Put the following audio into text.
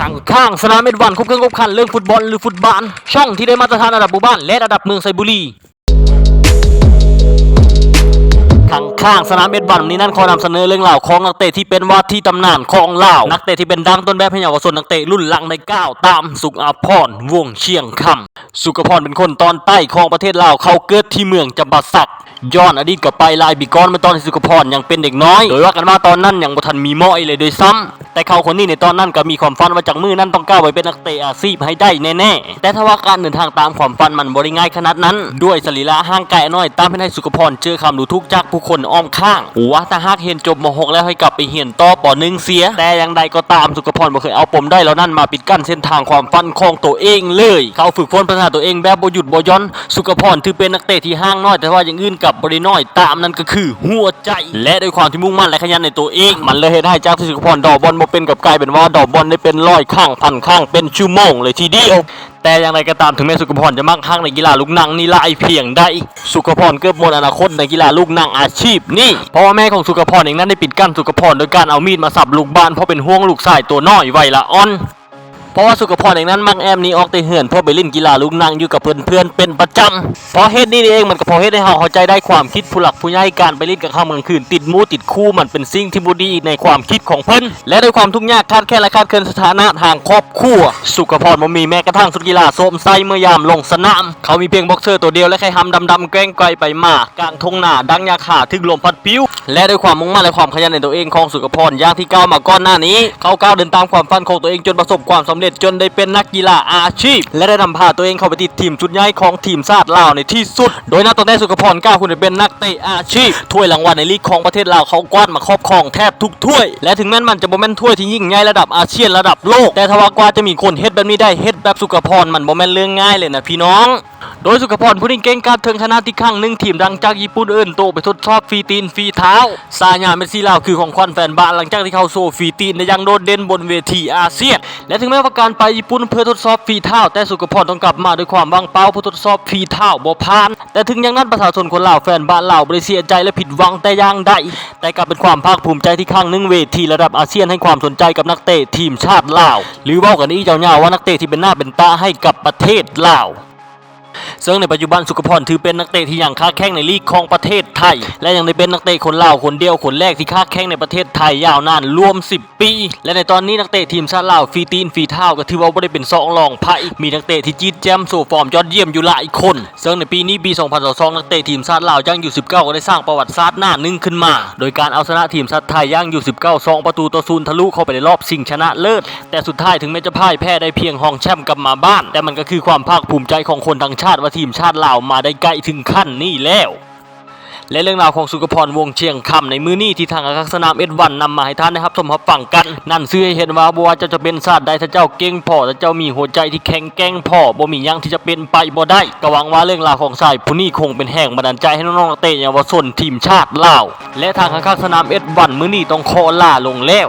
ข้างข้างสนามเอ็ดวันครบเครื่องครบคันเรื่องฟุตบอลหรือฟุตบาลช่องที่ได้มาตรฐานระดับหมู่บ้านและระดับเมืองไซบุรีข้างข้างสนามเอ็ดวันนี้นั่นขอนำเสนอเรื่องราวของนักเตะที่เป็นว่าที่ตำนานของลาวนักเตะที่เป็นดังต้นแบบให้เยาวชนนักเตะรุ่นหลังในก้าวตามสุขอาพรวงเชียงคำสุขพรเป็นคนตอนใต้ของประเทศลาวเขาเกิดที่เมืองจำปาสัก ย้อนอดีตกับไปลายบีกอนเมื่อตอนที่สุขพรยังเป็นเด็กน้อย โดยว่ากันว่าตอนนั้นยังบ่ทันมีม้อไอเลยโดยซ้ำแต่เขาคนนี้ในตอนนั้นก็มีความฝันว่าจากมือนั้นต้องก้าวไปเป็นนักเตะอาชีพให้ได้แน่ๆ แต่ถ้าว่าการเดินทางตามความฝันมันบ่ได้ง่ายขนาดนั้น ด้วยสรีระห่างไกลน้อยตามให้สุขพรเจอคำดูทุกจากผู้คนอ้อมข้างว่าถ้าหากเห็นจบม .6 แล้วให้กลับไปเรียนต่อป .1 เสีย แต่อย่างใดก็ตามสุขพรบ่เคยเอาปมได้แล้วนั่นมาปิดกั้นเส้นทางความฝันของตัวเองเลย เขาฝึกฝนพัฒนาตัวเองแบบบ่หยุดบ่ย่อนสุขพรถือเป็นนักเตะที่ห่างน้อยแต่ว่าอย่างอื่นกับบ่ได้น้อยตามนั่นก็คือหัวใจ และด้วยความที่มุ่งมั่นและขยันในตัวเอง มันเลยเฮ็ดให้จากที่สุขพรดอกบอลบ่เป็นกับกลายเป็นว่าดอกบอลได้เป็นร้อยข้างพันข้างเป็นชั่วโมงเลยทีเดียวแต่อย่างไรก็ตามถึงแม้สุขพรจะมั่งคั่งในกีฬาลูกหนังนี่ลายเพียงใดสุขพรเกือบหมดอนาคตในกีฬาลูกหนังอาชีพนี่เพราะว่าแม่ของสุขพรเองนั้นได้ปิดกั้นสุขพรโดยการเอามีดมาสับลูกบ้านเพราะเป็นห่วงลูกชายตัวน้อยวัยละอ่อน เพราะว่าสุขพรเองนั้นมักแอมนี้ออกแต่เหือนเพื่อไปเล่นกีฬาลูกนั่งอยู่กับเพื่อนๆเป็นประจำเพราะเหตุนี้เองมันก็พอเหตุให้เราเข้าใจได้ความคิดผู้หลักผู้ใหญ่การไปเล่นกับข้ามเมืองคืน ติดมูติดคู่มันเป็นสิ่งที่บ่ดีในความคิดของเพิ่นและด้วยความทุกข์ยากคาดแค่และคาดเคินสถานะทางครอบครัวสุขพรบ่มีแม้กระทั่งสุดกีฬาโสมไซเมื่อยามลงสนาม เขามีเพียงบ็อกเซอร์ตัวเดียวและใครทำดำๆแกล้งไกลไปมากลางทงหน้าดังยาขาถึงลมพัดพิวและด้วยความมุ่งมั่นและความขยันในตัวเองของสุขพรอย่างที่ก้าวมาก่อนหน้านี้ เขาก้าวเดินตามความฝันของตัวเองจนประสบความสำเร็จจนได้เป็นนักกีฬาอาชีพ และได้นำพาตัวเองเข้าไปติดทีมชุดใหญ่ของทีมชาติลาวในที่สุด โดยนักตอนแรกสุขพรก้าวขึ้นไปเป็นนักเตะอาชีพถ้วยรางวัลในลีกของประเทศลาวเขากวาดมาครอบครองแทบทุกถ้วย และถึงแม้มันจะโมแม่นถ้วยที่ยิ่งใหญ่ระดับอาเซียนระดับโลก แต่ทว่ากว่าจะมีคนเฮ็ดแบบนี้ได้เฮ็ดแบบสุขพรมันบ่แม่นเรื่องง่ายเลยนะพี่น้องโดยสุขพรผู้นี้เก่งกาจเทิงคณะที่ข้างหนึ่งทีมดังจากญี่ปุ่นเอิ้นโตไปทดสอบฟรีตีนฟรีเท้าซาญาเมสซี่ลาวคือของควันแฟนบ้านหลังจากที่เขาโซฟรีตีนได้อยังโดดเด่นบนเวทีอาเซียน และถึงแม้ว่าการไปญี่ปุ่นเพื่อทดสอบฟรีเท้าแต่สุขพรต้องกลับมาด้วยความวางเป้าเพื่อทดสอบฟรีเท้าบ่ผ่าน แต่ถึงอย่างนั้นประชาชนคนลาวแฟนบ้านลาวบ่ได้เสียใจและผิดหวังแต่ย่างใดแต่กลับเป็นความภาคภูมิใจที่ข้างหนึ่งเวทีระดับอาเซียนให้ความสนใจกับนักเตะทีมชาติลาว หรือว่ากันอีกยาวๆว่านักเตะที่เป็นหน้าเป็นตาให้กับประเทศลาว ซึ่งในปัจจุบันสุขพรถือเป็นนักเตะที่ยังค้าแข้งในลีกของประเทศไทย และยังได้เป็นนักเตะคนลาวคนเดียวคนแรกที่ค้าแข้งในประเทศไทยยาวนานรวม 10 ปี และในตอนนี้นักเตะทีมชาติลาวฟีตีนฟีเท้าก็ถือว่าบ่ได้เป็นสองรองไพ่มีนักเตะที่จีดแจมโซฟอร์มยอดเยี่ยมอยู่หลายคน ซึ่งในปีนี้ปี 2022 นักเตะทีมชาติลาวยังอยู่ 19 ก็ได้สร้างประวัติศาสตร์หน้าหนึ่งขึ้นมา โดยการเอาชนะทีมชาติไทยยังอยู่ 19 2 ประตูต่อศูนย์ทะลุเข้าไปในรอบชิงชนะเลิศ แต่สุดท้ายถึงแม้จะพ่ายแพ้ได้เพียงห้องแชมป์กลับมาบ้าน แต่มันก็คือความภาคภูมิใจของคนทั้งชาติว่าทีมชาติลาวมาได้ไกล้ถึงขั้นนี้แล้ว และเรื่องราวของสุขพรวงเชียงคำในมือนี้ที่ทางอาคักสนามเอ็ดวันนำมาให้ท่านนะครับชมรับฟังกัน นั่นซื้อให้เห็นว่าบัวเจ้าจะเป็นชาติใดถ้าเจ้าเก่งพอถ้าเจ้ามีหัวใจที่แข็งแกร่งพอบ่มียังที่จะเป็นไปบ่ได้ก็หวังว่าเรื่องราวของสายผู้นี้คงเป็นแห่งบันดาลใจให้น้องๆเตะเยาวชนทีมชาติลาวและทางอาคักสนามเอ็ดวันมือนี้ต้องขอลาลงแล้ว